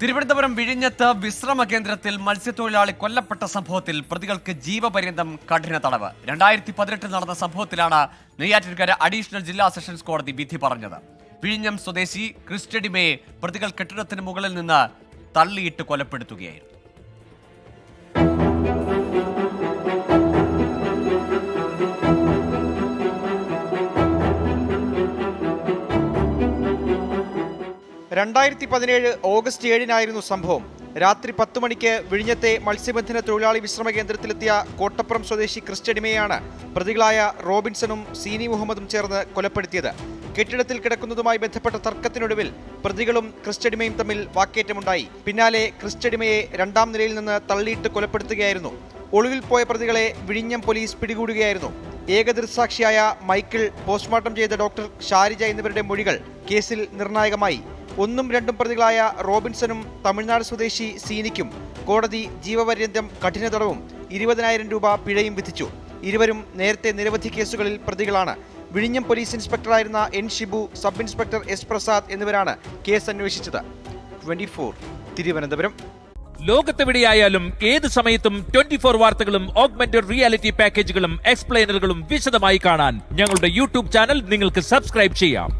തിരുവനന്തപുരം വിഴിഞ്ഞത്ത് വിശ്രമ കേന്ദ്രത്തിൽ മത്സ്യത്തൊഴിലാളി കൊല്ലപ്പെട്ട സംഭവത്തിൽ പ്രതികൾക്ക് ജീവപര്യന്തം കഠിന തടവ്. രണ്ടായിരത്തി പതിനെട്ടിൽ നടന്ന സംഭവത്തിലാണ് നെയ്യാറ്റിൻകര അഡീഷണൽ ജില്ലാ സെഷൻസ് കോടതി വിധി പറഞ്ഞത്. വിഴിഞ്ഞം സ്വദേശി ക്രിസ്റ്റഡിമയെ പ്രതികൾ കെട്ടിടത്തിന് മുകളിൽ നിന്ന് തള്ളിയിട്ട് കൊലപ്പെടുത്തുകയായിരുന്നു. രണ്ടായിരത്തി പതിനേഴ് ഓഗസ്റ്റ് ഏഴിനായിരുന്നു സംഭവം. രാത്രി പത്ത് മണിക്ക് വിഴിഞ്ഞത്തെ മത്സ്യബന്ധന തൊഴിലാളി വിശ്രമ കേന്ദ്രത്തിലെത്തിയ കോട്ടപ്പുറം സ്വദേശി ക്രിസ്റ്റഡിമയാണ് പ്രതികളായ റോബിൻസണും സീനി മുഹമ്മദും ചേർന്ന് കൊലപ്പെടുത്തിയത്. കെട്ടിടത്തിൽ കിടക്കുന്നതുമായി ബന്ധപ്പെട്ട തർക്കത്തിനൊടുവിൽ പ്രതികളും ക്രിസ്റ്റഡിമയും തമ്മിൽ വാക്കേറ്റമുണ്ടായി. പിന്നാലെ ക്രിസ്റ്റഡിമയെ രണ്ടാം നിലയിൽ നിന്ന് തള്ളിയിട്ട് കൊലപ്പെടുത്തുകയായിരുന്നു. ഒളിവിൽ പോയ പ്രതികളെ വിഴിഞ്ഞം പോലീസ് പിടികൂടുകയായിരുന്നു. ഏകദൃസാക്ഷിയായ മൈക്കിൾ പോസ്റ്റ്മോർട്ടം ചെയ്ത ഡോക്ടർ ഷാരിജ എന്നിവരുടെ മൊഴികൾ കേസിൽ നിർണായകമായി. ഒന്നും രണ്ടും പ്രതികളായ റോബിൻസണും തമിഴ്നാട് സ്വദേശി സീനിക്കും കോടതി ജീവപര്യന്തം കഠിന തടവും ഇരുപതിനായിരം രൂപ പിഴയും വിധിച്ചു. ഇരുവരും നേരത്തെ നിരവധി കേസുകളിൽ പ്രതികളാണ്. വിഴിഞ്ഞം police ഇൻസ്പെക്ടറായിരുന്ന N Shibu sub inspector S Prasad എന്നിവരാണ് കേസ് അന്വേഷിച്ചത് ട്വന്റി തിരുവനന്തപുരം. ലോകത്തെവിടെയായാലും ഏത് സമയത്തും ട്വന്റി ഫോർ വാർത്തകളും ഓഗ്മെന്റഡ് റിയാലിറ്റി പാക്കേജുകളും എക്സ്പ്ലെയിനറുകളും വിശദമായി കാണാൻ ഞങ്ങളുടെ യൂട്യൂബ് ചാനൽ നിങ്ങൾക്ക് സബ്സ്ക്രൈബ് ചെയ്യാം.